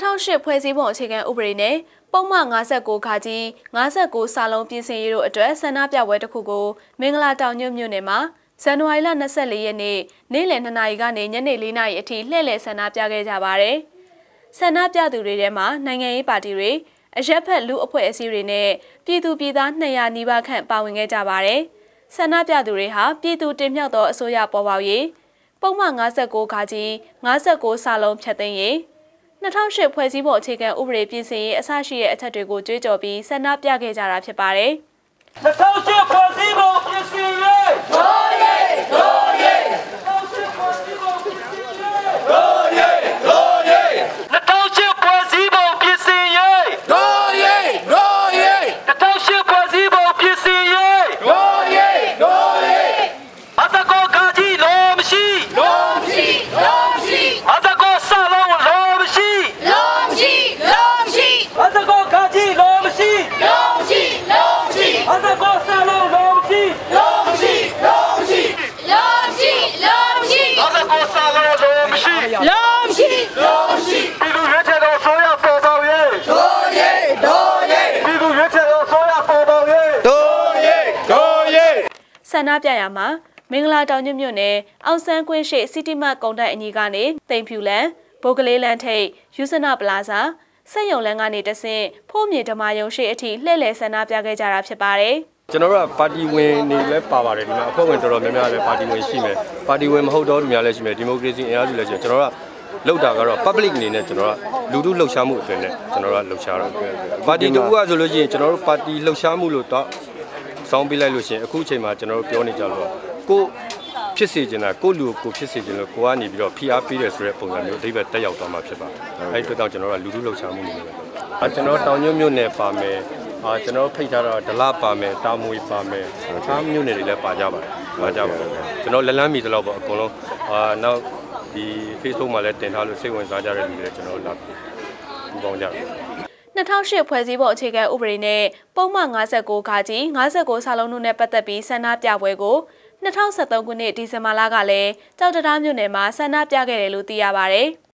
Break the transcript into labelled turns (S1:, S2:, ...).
S1: 2008ဖွဲ့စည်းပုံအခြေခံဥပဒေနဲ့ပုံမှန်59ခါကြီး59စာလုံးပြင်ဆင်ရေးတို့အတွက်ဆန္ဒပြပွဲတစ်ခုကိုမင်္ဂလာတောင်ညွန့်မြို့နယ်မှာဇန်နဝါရီလ24ရက်နေ့နေ့လယ်2နာရီကနေညနေ4နာရီအထိလှည့်လည်ဆန္ဒပြခဲ့ကြပါတယ်။ဆန္ဒပြသူတွေထဲမှာနိုင်ငံရေးပါတီတွေအရက်ဖက်လူအဖွဲ့အစည်းတွေနဲ့ပြည်သူပြည်သား200နီးပါးခန့်ပါဝင်ခဲ့ကြပါတယ်။ဆန္ဒပြသူတွေဟာပြည်သူတင်မြှောက်သောအစိုးရပေါ်ပေါက်ရေးပုံမှန်59ခါကြီး59စာလုံးဖြတ်သိမ်းရေး 2008ဖွဲ့စည်းပုံအခြေခံဥပဒေပြင်ဆင်ရေးအစရှိတဲ့အချက်တွေကိုကြွေးကြော်ပြီးဆန္ဒပြခဲ့ကြတာဖြစ်ပါတယ်။
S2: 2008ဖွဲ့စည်းပုံပြင်ဆင်ရေးဒိုးရဲဒိုးရဲ2008ဖွဲ့စည်းပုံပြင်ဆင်ရေးဒိုးရဲဒိုးရဲ2008ဖွဲ့စည်းပုံပြင်ဆင်ရေးဒိုးရဲဒိုးရဲ2008ဖွဲ့စည်းပုံပြင်ဆင်ရေးဒိုးရဲဒိုးရဲအစကောကာကြီးလုံးမရှိလုံးမရှိလုံးမရှိအစကောဆလုံးလုံးမရှိလုံးမရှိလုံးမရှိအစကောကာကြီးလုံးမရှိလုံးမရှိလုံးမရှိအစကောဆလုံးလုံးမရှိလုံးမရှိလုံးမရှိ
S3: Lomshi, Lomshi,
S2: အစကောဆလုံးလုံးမရှိ
S3: Lomshi,
S2: လုံးမရှိပြည်သူရွေးချယ်တော်ဆိုရပေါ်ပေါရေးဒိုးရဲဒိုးရဲပြည်သူရွေးချယ်တော်ဆိုရပေါ်ပေါရေးဒိုးရဲဒိုးရဲ
S1: ဆ န္ဒပြရမှာမင်္ဂလာတောင်ညွန့်မြို့နယ်အောင်ဆန်းကွင်းရှိစီတီမတ်ကုံတိုက်အညီကနေတိမ်ဖြူလန်ဘိုကလေးလန်ထိပ်ယူဆနာပလာဇာစက်ယုံလန်ကနေတဆင့်ဖိုးမြေဓမာယုံရှိအထိလှည့်လည်ဆန္ဒပြခဲ့ကြတာဖြစ်ပါတယ်။
S4: ကျွန်တော်တို့ကပါတီဝင်နေလည်းပါပါတယ်ဒီမှာအဖွဲ့ဝင်တော်တော်များများလည်းပါတီဝင်ရှိမယ်ပါတီဝင်မဟုတ်တော့သူများလည်းရှိမယ်ဒီမိုကရေစီအင်အားစုလည်းရှိတယ်ကျွန်တော်တို့ကလောက်တာကတော့ public အနေနဲ့ကျွန်တော်ကလူထုလှုပ်ရှားမှုအတွင်းနဲ့ကျွန်တော်တို့ကလှုပ်ရှားတော့ပါတီတူကဆိုလို့ရှိရင်ကျွန်တော်တို့ပါတီလှုပ်ရှားမှုလို့တော့ စောင်းပေးလိုက်လို့ရှိရင်အခုအချိန်မှာကျွန်တော်တို့ပြောနေကြလို့ကိုဖြစ်စေချင်တာကိုလူကိုဖြစ်စေချင်လို့ကိုကနေပြီးတော့ဖိအားပေးတယ်ဆိုတဲ့ပုံစံမျိုးအဓိပ္ပာယ်တက်ရောက်သွားမှာဖြစ်ပါတယ်အဲဒီအတွက်ကြောင့်ကျွန်တော်တို့ကလူထုလှုပ်ရှားမှုနေတယ်အဲကျွန်တော်တောင်ညွန့်မြို့နယ်ပါမယ်အာကျွန်တော်ဖိတ်ထားတော့ဒလပါမယ်တာမွေပါမယ်အခြားမြို့နယ်တွေလည်းပါကြပါတယ်ပါကြပါတယ်ကျွန်တော်လက်လန်းမီတလောက်ပေါ့အကုန်လုံးအာနောက်ဒီ Facebook မှာလည်းတင်ထားလို့စိတ်ဝင်စားကြတဲ့လူတွေကျွန်တော်လာပူပေါင်းကြတယ်
S1: 2008ဖွဲ့စည်းပုံအခြေခံဥပဒေနဲ့ပုံမှန်59ခါကြီး59စာလုံးတို့နဲ့ပတ်သက်ပြီးဆန္ဒပြပွဲကို2023ခုနှစ်ဒီဇင်ဘာလကလည်းကြောက်တရားမြို့နယ်မှာဆန္ဒပြခဲ့တယ်လို့သိရပါဗျ